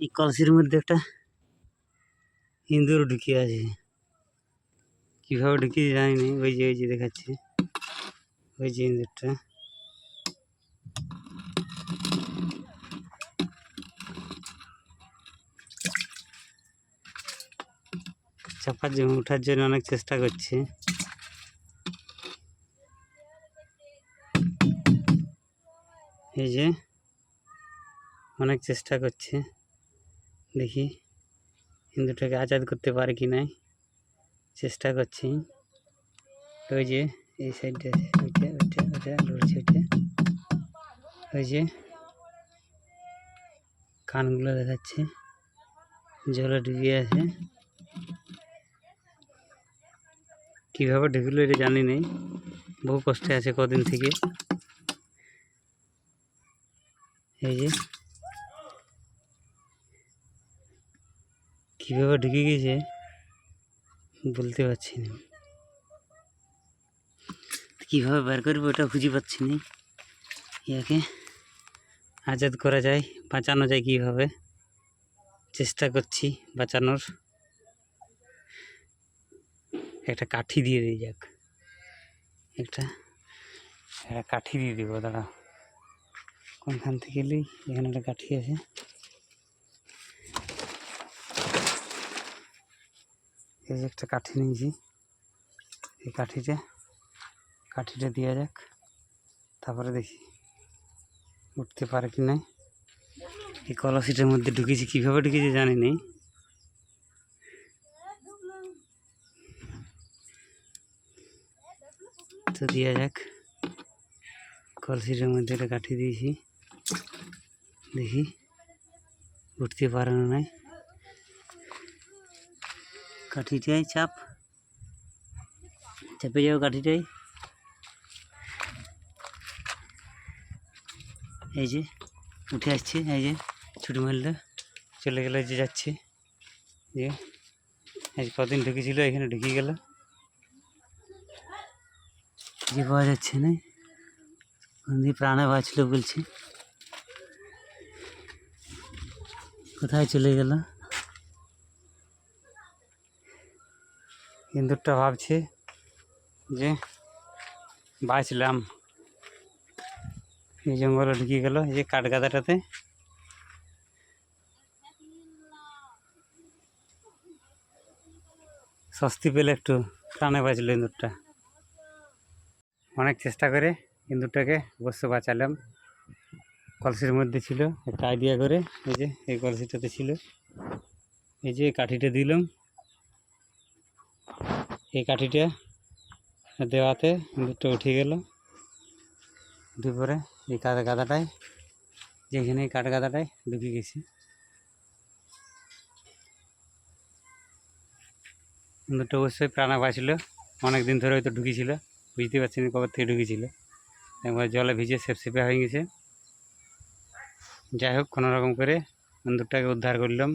এই কলসির মধ্যে একটা ইঁদুর ঢুকে আছে। কীভাবে ঢুকিয়েছে জানি ওই যে ওই যে দেখাচ্ছে। ওই যে ইঁদুরটা। চাপার জন্য ওঠার জন্য অনেক চেষ্টা করছে। এই যে, অনেক চেষ্টা করছে। দেখি হিন্দুটাকে আজাদ করতে পারে কি নাই। চেষ্টা করছি। ওই যে এই সাইডটা ওইটা লড়ছে ওই যে কানগুলো দেখাচ্ছে, জলে ডুবিয়ে আছে। কীভাবে ঢুকলো এটা জানি নেই। বহু কষ্টে আছে কদিন থেকে। এই যে কীভাবে ঢুকে গেছে, বলতে পারছি না। কীভাবে বের করব ওটা খুঁজে পাচ্ছি না। ইয়াকে আজাদ করা যায়, বাঁচানো যায় কীভাবে? চেষ্টা করছি বাঁচানোর। একটা কাঠি দিয়ে দিই, যাক। একটা একটা কাঠি দিয়ে দিব দাঁড়া কোনখান থেকে এলি? এখানে একটা কাঠি আছে। এই যে একটা কাঠি নিয়েছি। এই কাঠিটা কাঠিটা দেওয়া যাক তারপরে দেখি, উঠতে পারে কি নাই। এই কলসিটার মধ্যে ঢুকেছি, কীভাবে ঢুকেছি জানি নেই। তো দেওয়া যাক কলসিটার মধ্যে একটা কাঠি দিয়েছি। দেখি, উঠতে পারে না নাই। কাঠিটাই চাপ চাপে যাও কাঠিটাই এই যে উঠে আসছে এই যে ছোটো মালটা চলে গেলে যে যাচ্ছে যে আজ কদিন ঢুকেছিল এখানে ঢুকে গেল যে পাওয়া যাচ্ছে না বন্দি প্রাণে বাঁচল বলছে কোথায় চলে গেল ইন্দুরটা ভাবছে যে বাঁচলাম। এই জঙ্গলে ঢুকে গেল, এই যে কাঠগাদাটাতে। স্বস্তি পেলে একটু প্রাণে বাঁচল ইন্দুরটা অনেক চেষ্টা করে ইন্দুরটাকে অবশ্য বাঁচালাম। কলসির মধ্যে ছিল, একটা আইডিয়া করে, এই যে এই কলসিটাতে ছিল। এই যে কাঠিটা দিলাম। এই কাঠিটা দেওয়াতে ইন্দুরটা উঠে গেল। পরে এই কাদা গাদাটায় যেখানে এই কাঠ গাদাটায় ঢুকে গেছে। ইন্দুরটা অবশ্যই প্রাণা বাঁচল। অনেক দিন ধরে হয়তো ঢুকেছিল, বুঝতে পারছি না কবে থেকে ঢুকেছিল। একবার জলে ভিজে সেপসেপে হয়ে গেছে। যাই হোক, কোনো রকম করে বন্ধুরটাকে উদ্ধার করলাম।